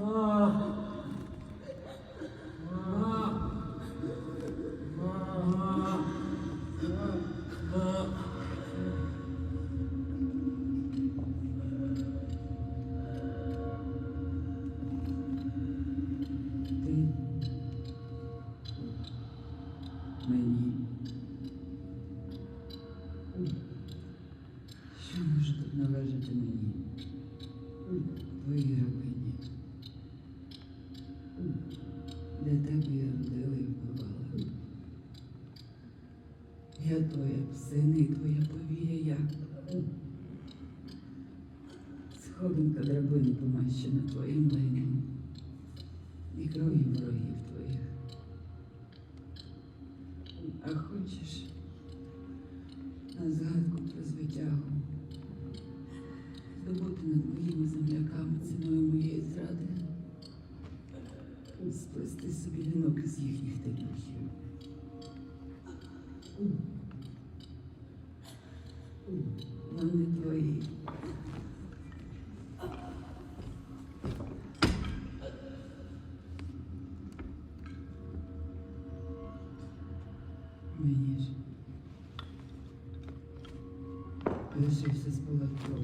Що може тут належати мені? Твоя Для тебе я родила і вбивала. Я твоя і твоя повія я. Сходинка драбини помащена твоїм лайном і кров'ю ворогів твоїх. А хочеш на згадку про звитягу здобути над моїми земляками ціною моєї із їхніх телюхів. Но не твої. Мені ж лишився спалах пробитих.